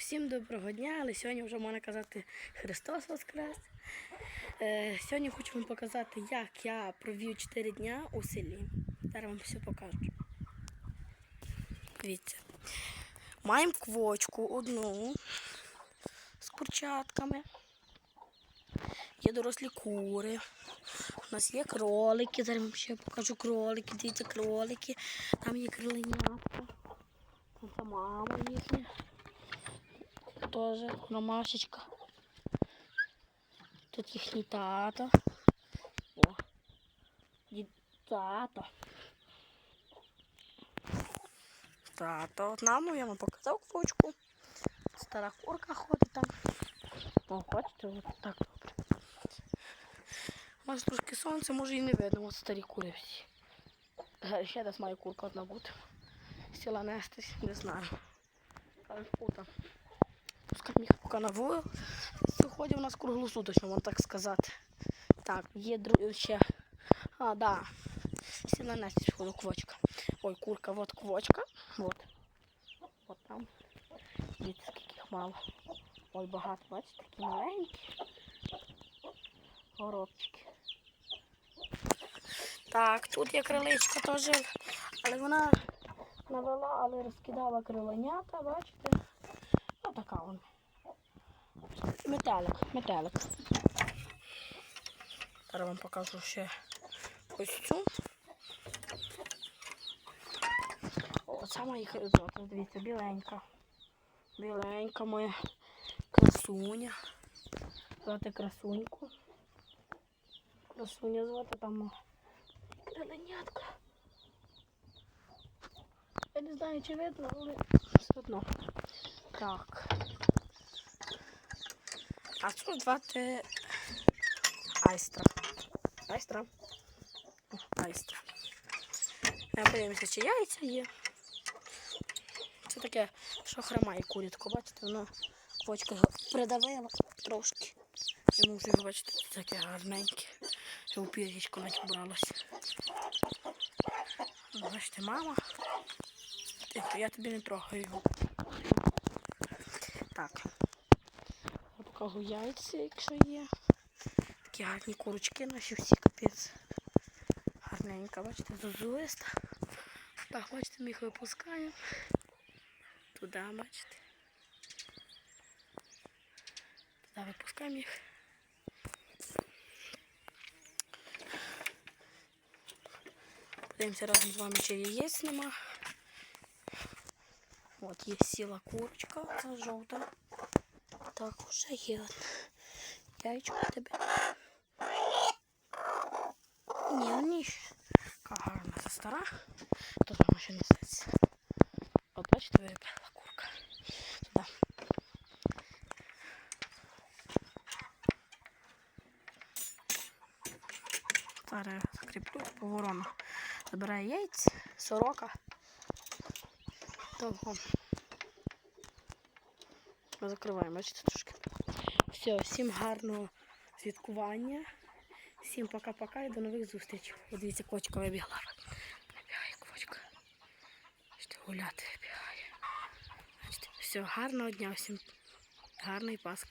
Всім доброго дня, але сьогодні вже можна казати Христос Воскрес. Е, сьогодні хочу вам показати, як я провів 4 дня у селі. Зараз вам все покажу. Дивіться. Маємо квочку одну з курчатками. Є дорослі кури. У нас є кролики. Зараз вам ще покажу кролики. Дивіться, кролики. Там є криленятка. Там мама їхня. Тоже ромашечка. Тут їхній тато. О. Дід тато. Тато. От нам я вам показав квочку. Стара курка ходить там. О, хочете, от так добре. Нас трошки сонце, може і не видно, от старі кури всі. Ще десь має курка одна бути. Сіла нестись, не знаю. Але пута. Пускай міг поки на вулицю. У нас круглосуточно, можна так сказати. Так, є друг ще. А, да. Сіла нестись, походу, квочка. Ой, курка, от квочка. От. От там. Дивіться, скільки їх мало. Ой, багато, бачите, такі маленькі. Горобчики. Так, тут є криличка теж, але вона навела, але розкидала крилонята, бачите? Така вона. Метелик, метелик. Зараз вам покажу ще ось цю. О, сама їх от, дивіться, біленька. Біленька моя красуня. Звати красуньку. Красуня звати там криленятка. Я не знаю, чи видно, але все одно. Так. А цю звати Айстра. Айстра. Айстра. Ми подивимося, чи яйця є. Це таке, що хромає курятку, бачите, воно квочка придавила трошки. Йому вже, бачите, таке гарненьке. Що у пір'ячко навіть бралося. Бачите, мама. Я тобі не трогаю його. Так. Я яйця, якщо є. Такі гарні курочки наші всі капець. Гарненька, бачите, зозулиста. Так, бачите, ми їх випускаємо. Туди, бачите. Туди випускаємо їх. Подивимося разом з вами, чи яєць нема. От є сіла курочка, та жовта. Так, уже є одна. Яєчко в тебе. Ні, ні. Яка гарна це стара. Тут вона ще несеться. От бачите, вибрала курка. Туди. Зараз закріплю по воронах. Забирає яйця, сорока. Того. Ми закриваємо, бачите, трошки. Все, всім гарного святкування. Всім пока-пока і до нових зустрічей. Дивіться, кочка вибігла. Вибігає кочка. Що гуляти вибігає. Все, гарного дня всім. Гарної Пасхи.